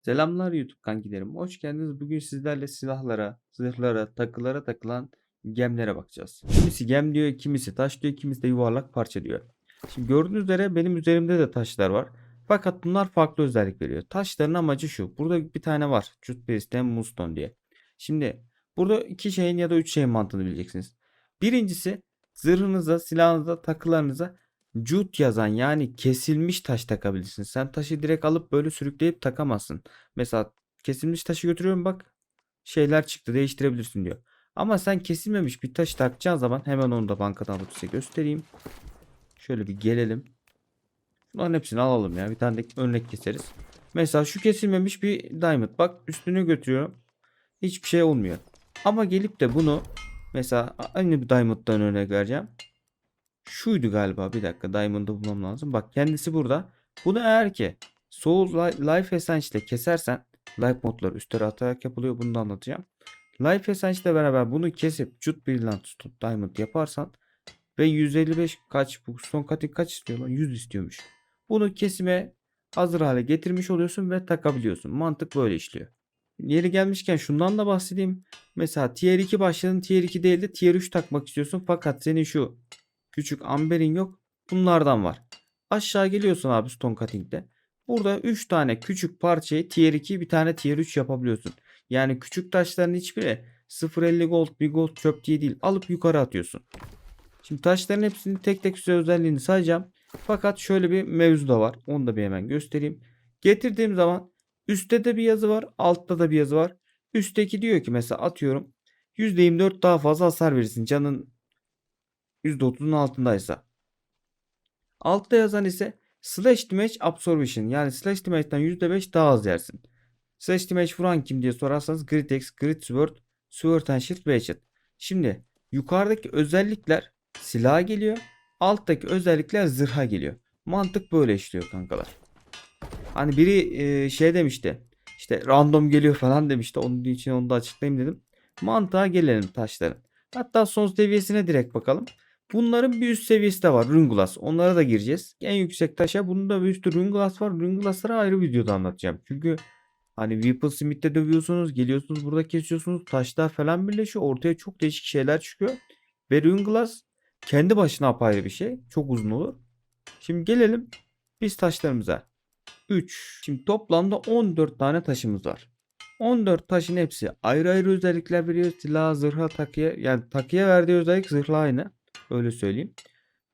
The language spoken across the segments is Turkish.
Selamlar YouTube kankilerim. Hoş geldiniz. Bugün sizlerle silahlara, zırhlara, takılara takılan gemlere bakacağız. Kimisi gem diyor, kimisi taş diyor, kimisi de yuvarlak parça diyor. Şimdi gördüğünüz üzere benim üzerimde de taşlar var. Fakat bunlar farklı özellik veriyor. Taşların amacı şu. Burada bir tane var. Jutberis'ten Moonstone diye. Şimdi burada iki şeyin ya da üç şeyin mantığını bileceksiniz. Birincisi zırhınıza, silahınıza, takılarınıza Cut yazan yani kesilmiş taş takabilirsin. Sen taşı direkt alıp böyle sürükleyip takamazsın. Mesela kesilmiş taşı götürüyorum bak şeyler çıktı değiştirebilirsin diyor. Ama sen kesilmemiş bir taş takacağın zaman hemen onu da bankadan alıp size göstereyim. Şöyle bir gelelim. Bunların hepsini alalım ya. Bir tane de örnek keseriz. Mesela şu kesilmemiş bir diamond. Bak üstüne götürüyorum. Hiçbir şey olmuyor. Ama gelip de bunu mesela aynı bir diamond'dan örnek vereceğim. Şuydu galiba. Bir dakika. Diamond'ı bulmam lazım. Bak kendisi burada. Bunu eğer ki Soul Li- Life Essence ile kesersen Life modları üstlere atarak yapılıyor. Bunu da anlatacağım. Life Essence ile beraber bunu kesip Cut Brilliant Stone Diamond yaparsan ve 155 kaç bu son katı kaç istiyor lan? 100 istiyormuş. Bunu kesime hazır hale getirmiş oluyorsun ve takabiliyorsun. Mantık böyle işliyor. Yeri gelmişken şundan da bahsedeyim. Mesela tier 2 başladın tier 2 değil de tier 3 takmak istiyorsun fakat senin şu küçük amberin yok. Bunlardan var. Aşağı geliyorsun abi stone cutting'de. Burada 3 tane küçük parçayı tier 2 bir tane tier 3 yapabiliyorsun. Yani küçük taşların hiçbiri 0.50 gold bir gold çöp diye değil. Alıp yukarı atıyorsun. Şimdi taşların hepsini tek tek size özelliğini sayacağım. Fakat şöyle bir mevzu da var. Onu da bir hemen göstereyim. Getirdiğim zaman üstte de bir yazı var. Altta da bir yazı var. Üstteki diyor ki mesela atıyorum %24 daha fazla hasar verirsin. Canın %30'un altındaysa. Altta yazan ise slash damage absorption yani slash damage'den %5 daha az yersin. Slash damage vuran kim diye sorarsanız Grit X, Grit Sword, Sword and Shield ve Hatchet. Şimdi yukarıdaki özellikler silaha geliyor. Alttaki özellikler zırha geliyor. Mantık böyle işliyor kankalar. Hani biri e, şey demişti. İşte random geliyor falan demişti. Onun için onu da açıklayayım dedim. Mantığa gelelim taşların. Hatta son seviyesine direkt bakalım. Bunların bir üst seviyesi de var. Runglass. Onlara da gireceğiz. En yüksek taşa bunun da bir üstü Runglass var. Runglass'ları ayrı videoda anlatacağım. Çünkü hani Whipplesmith'te dövüyorsunuz. Geliyorsunuz burada kesiyorsunuz. Taşlar falan birleşiyor. Ortaya çok değişik şeyler çıkıyor. Ve Runglass kendi başına apayrı bir şey. Çok uzun olur. Şimdi gelelim biz taşlarımıza. 3. Şimdi toplamda 14 tane taşımız var. 14 taşın hepsi ayrı ayrı özellikler veriyor. Silah, zırha, takıya. Yani takıya verdiği özellik zırhla aynı. Öyle söyleyeyim.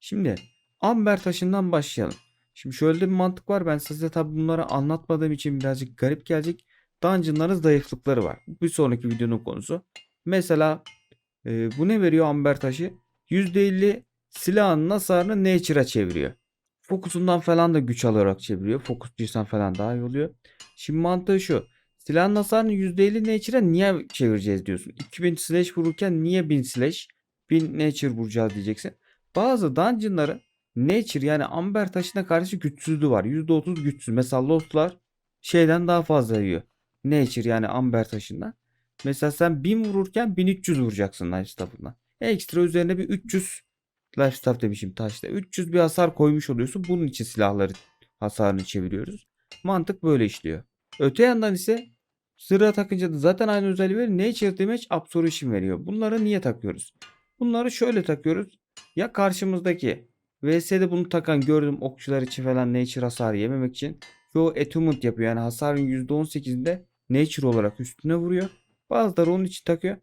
Şimdi amber taşından başlayalım. Şimdi şöyle bir mantık var. Ben size tabi bunları anlatmadığım için birazcık garip gelecek. Dungeon'ların zayıflıkları var. Bir sonraki videonun konusu. Mesela e, bu ne veriyor amber taşı? %50 silahın hasarını nature'a çeviriyor. Fokusundan falan da güç alarak çeviriyor. Fokusçuysan falan daha iyi oluyor. Şimdi mantığı şu. Silahın hasarını %50 nature'a niye çevireceğiz diyorsun. 2000 slash vururken niye 1000 slash 1000 nature vuracağız diyeceksin. Bazı dungeonların nature yani amber taşına karşı güçsüzlüğü var. %30 güçsüz. Mesela lostlar şeyden daha fazla yiyor. Nature yani amber taşından. Mesela sen 1000 vururken 1300 vuracaksın life staff'ından. Ekstra üzerine bir 300 life staff demişim taşta. 300 bir hasar koymuş oluyorsun. Bunun için silahları hasarını çeviriyoruz. Mantık böyle işliyor. Öte yandan ise Zırha takınca da zaten aynı özelliği veriyor. Nature Damage Absorption veriyor. Bunları niye takıyoruz? Bunları şöyle takıyoruz. Ya karşımızdaki VS'de bunu takan gördüm okçular için falan Nature hasarı yememek için. Çoğu Attunement yapıyor. Yani hasarın %18'inde Nature olarak üstüne vuruyor. Bazıları onun için takıyor.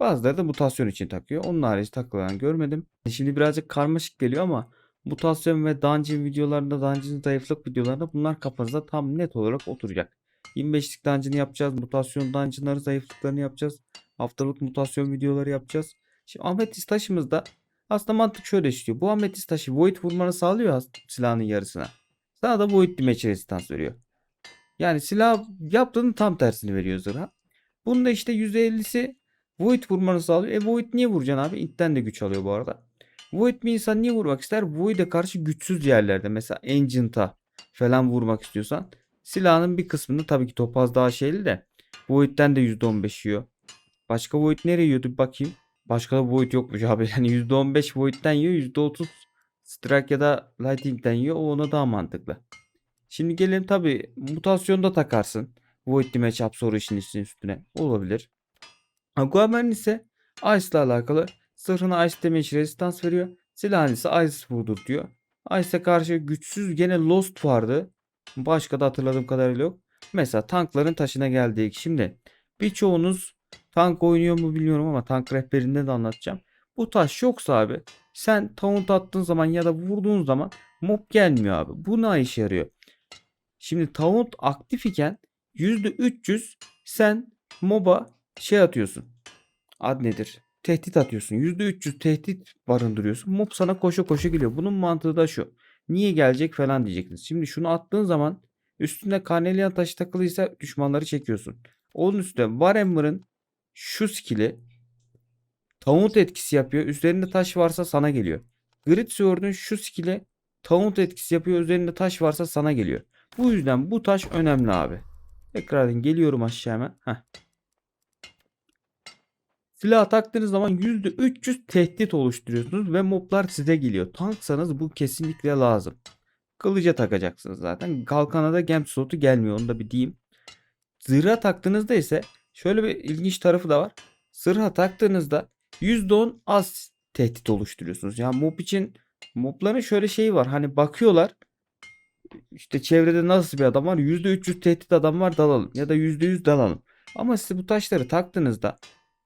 Bazıları da mutasyon için takıyor. Onun harici takılan görmedim. Şimdi birazcık karmaşık geliyor ama mutasyon ve dungeon videolarında, dungeon zayıflık videolarında bunlar kafanızda tam net olarak oturacak. 25'lik dungeon'ı yapacağız. Mutasyon dungeon'ları zayıflıklarını yapacağız. Haftalık mutasyon videoları yapacağız. Şimdi ametist taşımızda aslında mantık şöyle işliyor. Bu ametist taşı void vurmanı sağlıyor as- silahın yarısına. Sana da void damage resistance veriyor. Yani silah yaptığının tam tersini veriyor zırha. Bunun da işte %50'si void vurmanı sağlıyor. E void niye vuracaksın abi? Int'ten de güç alıyor bu arada. Void bir insan niye vurmak ister? Void'e karşı güçsüz yerlerde mesela Ancient'a falan vurmak istiyorsan Silahının bir kısmını tabii ki topaz daha şeyli de Void'den de %15 yiyor. Başka Void nereye yiyordu bakayım. Başka da Void yokmuş abi. Yani %15 Void'den yiyor. %30 Strike ya da Lightning'den yiyor. O ona daha mantıklı. Şimdi gelelim tabii mutasyonda takarsın. Void Damage Absorption üstüne olabilir. Aquaman ise Ice ile alakalı zırhına Ice Damage Resistance veriyor. Silahın ise Ice Voodoo diyor. Ice'e karşı güçsüz gene Lost vardı. Başka da hatırladığım kadarıyla yok. Mesela tankların taşına geldik. Şimdi birçoğunuz tank oynuyor mu bilmiyorum ama tank rehberinde de anlatacağım. Bu taş yoksa abi sen taunt attığın zaman ya da vurduğun zaman mob gelmiyor abi. Bu ne işe yarıyor? Şimdi taunt aktif iken %300 sen moba şey atıyorsun. Ad nedir? Tehdit atıyorsun. %300 tehdit barındırıyorsun. Mob sana koşa koşa geliyor. Bunun mantığı da şu. Niye gelecek falan diyeceksiniz. Şimdi şunu attığın zaman üstünde Carnelian taşı takılıysa düşmanları çekiyorsun. Onun üstüne Warhammer'ın şu skill'i taunt etkisi yapıyor. Üzerinde taş varsa sana geliyor. Grid Sword'un şu skill'i taunt etkisi yapıyor. Üzerinde taş varsa sana geliyor. Bu yüzden bu taş önemli abi. Tekrardan geliyorum aşağı hemen. Heh. Silah taktığınız zaman %300 tehdit oluşturuyorsunuz ve moblar size geliyor. Tanksanız bu kesinlikle lazım. Kılıca takacaksınız zaten. Kalkana da gem slotu gelmiyor onu da bir diyeyim. Zırha taktığınızda ise şöyle bir ilginç tarafı da var. Zırha taktığınızda %10 az tehdit oluşturuyorsunuz. Yani mob için mobların şöyle şeyi var. Hani bakıyorlar işte çevrede nasıl bir adam var? %300 tehdit adam var dalalım. Ya da %100 dalalım. Ama siz bu taşları taktığınızda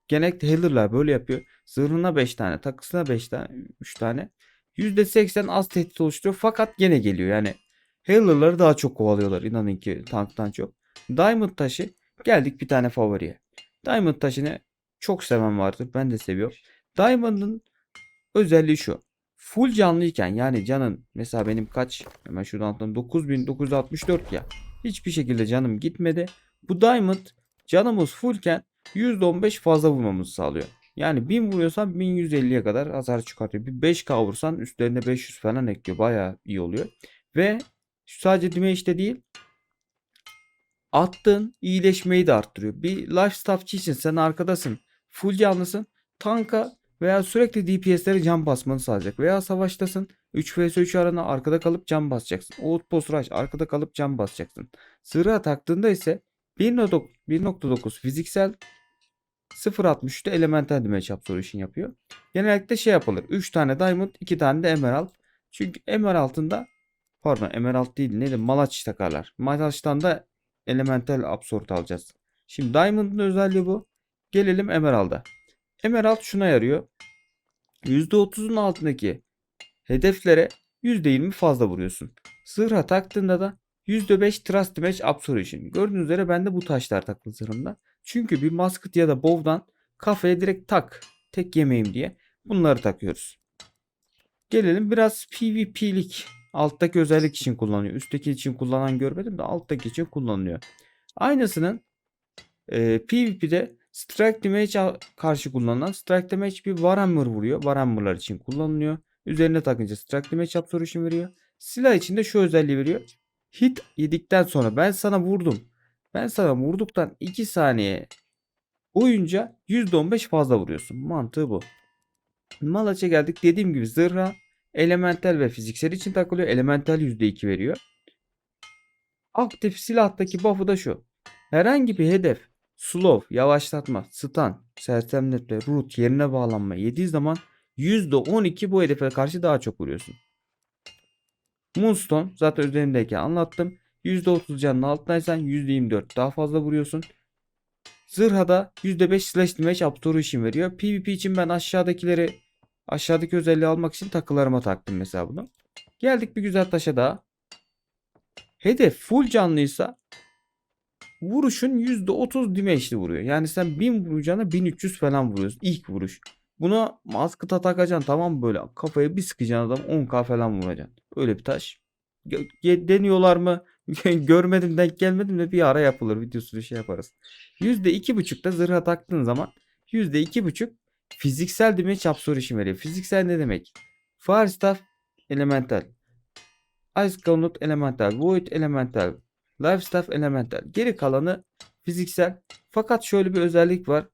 genellikle healer'lar böyle yapıyor. Zırhına 5 tane, takısına 5 tane, 3 tane. %80 az tehdit oluşturuyor fakat gene geliyor. Yani healer'ları daha çok kovalıyorlar inanın ki tanktan çok. Diamond taşı geldik bir tane favoriye. Diamond taşını çok seven vardır. Ben de seviyorum. Diamond'ın özelliği şu. Full canlıyken yani canın mesela benim kaç hemen şuradan atlayayım 9964 ya. Hiçbir şekilde canım gitmedi. Bu Diamond canımız fullken %15 fazla vurmamızı sağlıyor. Yani 1000 vuruyorsan 1150'ye kadar hasar çıkartıyor. Bir 5k vursan üstlerine 500 falan ekliyor. Bayağı iyi oluyor. Ve sadece damage'de değil attığın iyileşmeyi de arttırıyor. Bir life staffçı için sen arkadasın. Full canlısın. Tanka veya sürekli DPS'lere can basmanı sağlayacak. Veya savaştasın 3 vs 3 arana arkada kalıp can basacaksın. Outpost rush arkada kalıp can basacaksın. Zırha taktığında ise 1.9 1.9 fiziksel 0.63'te elemental damage absorption yapıyor. Genellikle şey yapılır. 3 tane diamond 2 tane de emerald. Çünkü emerald'ında pardon emerald değil neydi malaç takarlar. Malaç'tan da elemental absorb alacağız. Şimdi diamond'ın özelliği bu. Gelelim emerald'a. Emerald şuna yarıyor. %30'un altındaki hedeflere %20 fazla vuruyorsun. Zırha taktığında da %5 Trust Damage Absorption. Gördüğünüz üzere bende bu taşlar takılı zırhımda. Çünkü bir musket ya da bow'dan kafaya direkt tak. Tek yemeyim diye. Bunları takıyoruz. Gelelim biraz PvP'lik. Alttaki özellik için kullanıyor. Üstteki için kullanan görmedim de alttaki için kullanılıyor. Aynısının e, PvP'de Strike Damage karşı kullanılan Strike Damage bir Warhammer vuruyor. Warhammer'lar için kullanılıyor. Üzerine takınca Strike Damage Absorption veriyor. Silah için de şu özelliği veriyor. Hit yedikten sonra ben sana vurdum. Ben sana vurduktan 2 saniye boyunca %15 fazla vuruyorsun. Mantığı bu. Malaç'a geldik. Dediğim gibi zırha elemental ve fiziksel için takılıyor. Elemental %2 veriyor. Aktif silahtaki buff'ı da şu. Herhangi bir hedef slow, yavaşlatma, stun, sersemletme, root yerine bağlanma yediği zaman %12 bu hedefe karşı daha çok vuruyorsun. Moonstone zaten üzerindeyken anlattım. %30 canın altındaysan %24 daha fazla vuruyorsun. Zırhada %5 slash damage absorption veriyor. PvP için ben aşağıdakileri aşağıdaki özelliği almak için takılarıma taktım mesela bunu. Geldik bir güzel taşa daha. Hedef full canlıysa vuruşun %30 damage'li vuruyor. Yani sen 1000 vuracağına 1300 falan vuruyorsun ilk vuruş. Buna maskıta takacaksın tamam böyle kafaya bir sıkacaksın adam 10k falan vuracaksın. Öyle bir taş. Deniyorlar mı? Görmedim denk gelmedim de bir ara yapılır videosunu şey yaparız. %2.5'da zırha taktığın zaman %2.5 fiziksel damage absorption veriyor. Fiziksel ne demek? Fire Staff elemental. Ice Gauntlet elemental. Void elemental. Life Staff elemental. Geri kalanı fiziksel. Fakat şöyle bir özellik var.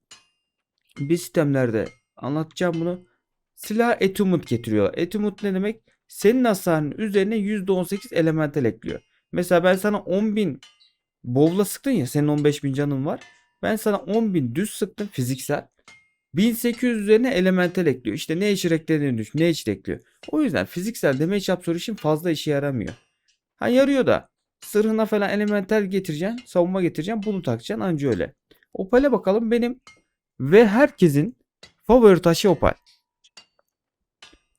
Bir sistemlerde anlatacağım bunu. Silah etumut getiriyor. Etumut ne demek? Senin hasarının üzerine %18 elemental ekliyor. Mesela ben sana 10.000 bowl'a sıktın ya senin 15.000 canın var. Ben sana 10.000 düz sıktım fiziksel. 1800 üzerine elemental ekliyor. İşte nature eklediğini düşün. Nature ekliyor. O yüzden fiziksel damage absorption fazla işe yaramıyor. Ha yarıyor da. Sırrına falan elemental getireceksin. Savunma getireceksin. Bunu takacaksın anca öyle. Opal'e bakalım benim ve herkesin favori taşı opal.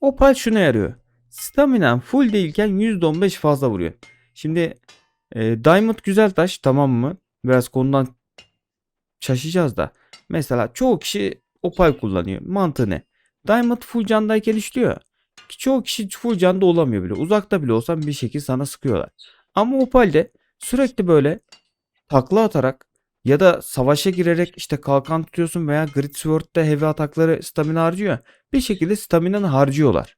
Opal şuna yarıyor. Stamina full değilken %15 fazla vuruyor. Şimdi e, Diamond güzel taş tamam mı? Biraz konudan şaşacağız da. Mesela çoğu kişi opal kullanıyor. Mantığı ne? Diamond full candayken işliyor. Çoğu kişi full canda olamıyor bile. Uzakta bile olsan bir şekilde sana sıkıyorlar. Ama opalde sürekli böyle takla atarak ya da savaşa girerek işte kalkan tutuyorsun veya Grid Sword'da heavy atakları stamina harcıyor. Bir şekilde staminanı harcıyorlar.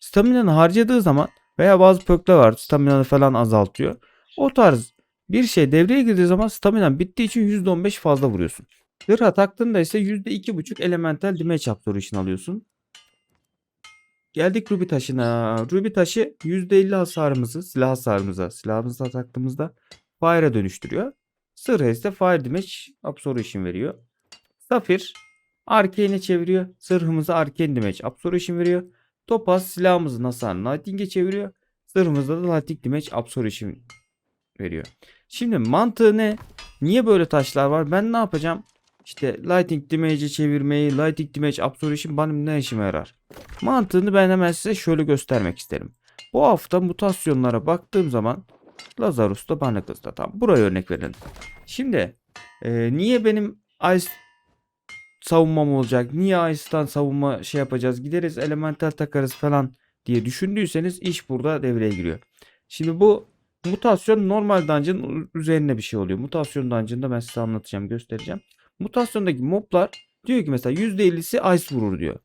Staminanı harcadığı zaman veya bazı perkler var staminanı falan azaltıyor. O tarz bir şey devreye girdiği zaman staminan bittiği için %15 fazla vuruyorsun. Zırha taktığında ise %2.5 elemental damage absorption alıyorsun. Geldik Ruby taşına. Ruby taşı %50 hasarımızı silah hasarımıza silahımıza taktığımızda Fire'a dönüştürüyor. Sırrı ise Fire Damage Absorption veriyor. Safir Arcane'e çeviriyor. Sırrımızı Arcane Damage Absorption veriyor. Topaz silahımızın hasarını Lightning'e çeviriyor. Sırrımızda da Lightning Damage Absorption veriyor. Şimdi mantığı ne? Niye böyle taşlar var? Ben ne yapacağım? İşte Lightning Damage'e çevirmeyi, Lightning Damage Absorption benim ne işime yarar? Mantığını ben hemen size şöyle göstermek isterim. Bu hafta mutasyonlara baktığım zaman Lazarus da Barnacles da tam. Buraya örnek verelim. Şimdi e, niye benim Ice savunmam olacak? Niye Ice'tan savunma şey yapacağız? Gideriz elemental takarız falan diye düşündüyseniz iş burada devreye giriyor. Şimdi bu mutasyon normal dungeon üzerine bir şey oluyor. Mutasyon dungeon'da ben size anlatacağım, göstereceğim. Mutasyondaki moblar diyor ki mesela %50'si ice vurur diyor.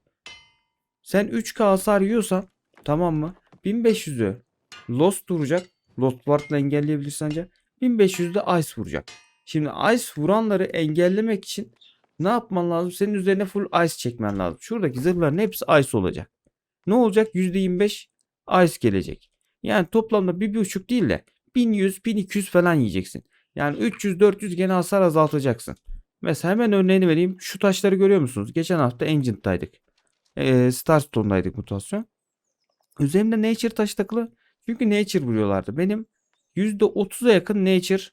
Sen 3k hasar yiyorsan tamam mı? 1500'ü Lost vuracak. Lost Ward'la engelleyebilirsin ancak. 1500'ü de Ice vuracak. Şimdi Ice vuranları engellemek için ne yapman lazım? Senin üzerine full Ice çekmen lazım. Şuradaki zırhların hepsi Ice olacak. Ne olacak? %25 Ice gelecek. Yani toplamda 1.5 değil de 1100, 1200 falan yiyeceksin. Yani 300-400 gene hasar azaltacaksın. Mesela hemen örneğini vereyim. Şu taşları görüyor musunuz? Geçen hafta Ancient'taydık. Ee, Starstone'daydık mutasyon. Üzerimde Nature taşı takılı. Çünkü Nature vuruyorlardı. Benim %30'a yakın Nature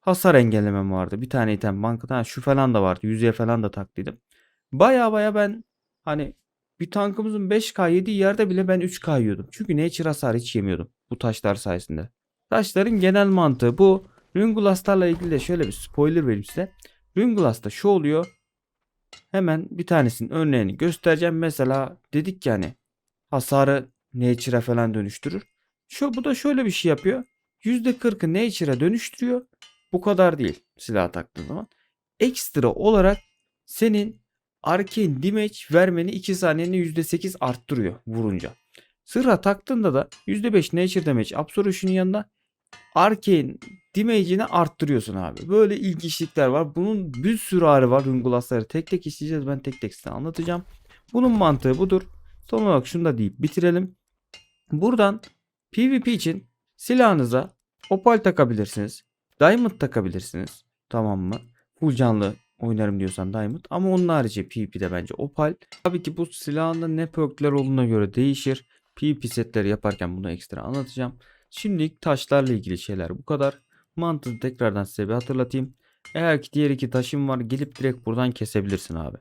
hasar engellemem vardı. Bir tane item bankadan şu falan da vardı. Yüzeye falan da taktıydım. Baya baya ben hani bir tankımızın 5k yediği yerde bile ben 3k yiyordum. Çünkü Nature hasar hiç yemiyordum bu taşlar sayesinde. Taşların genel mantığı bu. Rungulastlarla ilgili de şöyle bir spoiler vereyim size. Rungulasta şu oluyor. Hemen bir tanesinin örneğini göstereceğim. Mesela dedik yani hasarı Nature'a falan dönüştürür. Şu bu da şöyle bir şey yapıyor. %40'ı Nature'a dönüştürüyor. Bu kadar değil silah taktığın zaman. Ekstra olarak senin Arcane Damage vermeni 2 saniyeni %8 arttırıyor vurunca. Sıra taktığında da %5 Nature Damage Absorption'ın yanında Arcane Damage'ini arttırıyorsun abi. Böyle ilginçlikler var. Bunun bir sürü ağrı var. Rungulasları tek tek işleyeceğiz. Ben tek tek size anlatacağım. Bunun mantığı budur. Son olarak şunu da deyip bitirelim. Buradan PvP için silahınıza opal takabilirsiniz. Diamond takabilirsiniz. Tamam mı? Full canlı oynarım diyorsan Diamond. Ama onun harici PvP'de bence opal. Tabii ki bu silahında ne perkler olduğuna göre değişir. PvP setleri yaparken bunu ekstra anlatacağım. Şimdilik taşlarla ilgili şeyler bu kadar. Mantığı tekrardan size bir hatırlatayım. Eğer ki diğer iki taşın var gelip direkt buradan kesebilirsin abi.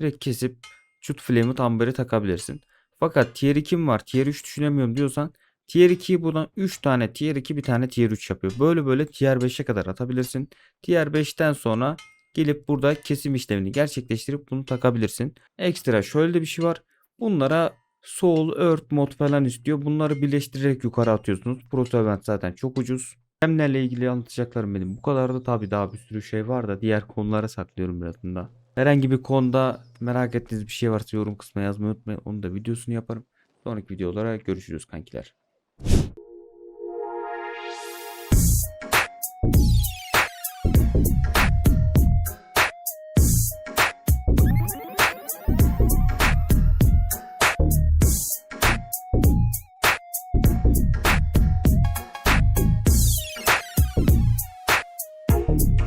Direkt kesip Shoot Flame'ı Amber'e takabilirsin. Fakat tier 2'm var tier 3 düşünemiyorum diyorsan tier 2'yi buradan 3 tane tier 2 bir tane tier 3 yapıyor. Böyle böyle tier 5'e kadar atabilirsin. Tier 5'ten sonra gelip burada kesim işlemini gerçekleştirip bunu takabilirsin. Ekstra şöyle de bir şey var. Bunlara Soul, Earth mod falan istiyor. Bunları birleştirerek yukarı atıyorsunuz. Proto Event zaten çok ucuz. Gemlerle ilgili anlatacaklarım benim. Bu kadar da tabii daha bir sürü şey var da diğer konulara saklıyorum birazını da. Herhangi bir konuda merak ettiğiniz bir şey varsa yorum kısmına yazmayı unutmayın. Onu da videosunu yaparım. Sonraki videolara görüşürüz kankiler.